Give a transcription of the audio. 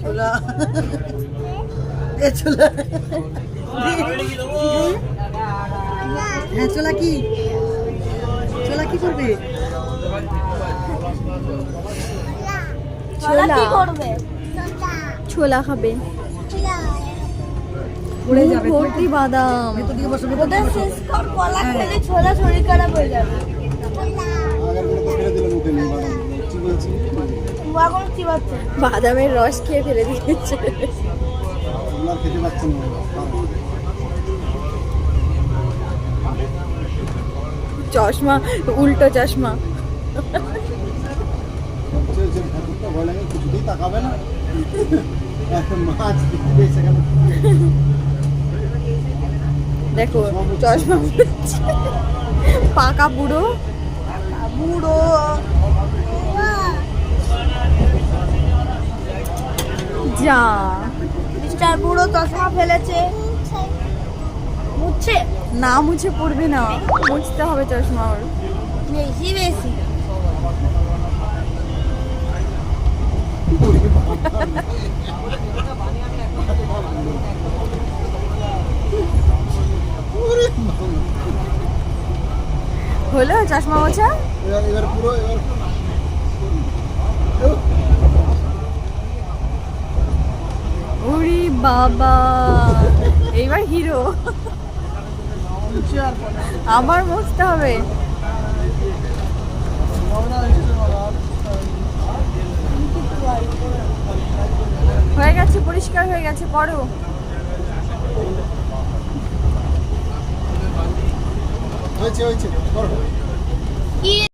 ছোলা এ ছোলা হ্যাঁ ছোলা কি? ছোলা কি করবে? ছোলা কি করবে? ছোলা খাবে। যাবে। ভর্তি বাদাম। ভেতর দিকে ওদের শেষ কলা খেলে ছোলা শরীর খারাপ হয়ে যাবে। বাদামের রস খেয়ে ফেলে দিয়েছে। চশমা উল্টো চশমা। কিছুতেই তাকাবে না মাছ দেখো চশমা পাকা বুড়ো। বুড়ো। যা মিস্টার বুড়ো চশমা ফেলেছে। মুচ্ছে না মুছে পড়বে না। মুছতে হবে চশমা ওর। বেশি বেশি। হলো চশমা মোছা? এবার পুরো এবার ওরে বাবা। এইবার হিরো আবার মুছতে হবে। হয়ে গেছে পরিষ্কার হয়ে গেছে পড়ো হয়েছে হয়েছে করো।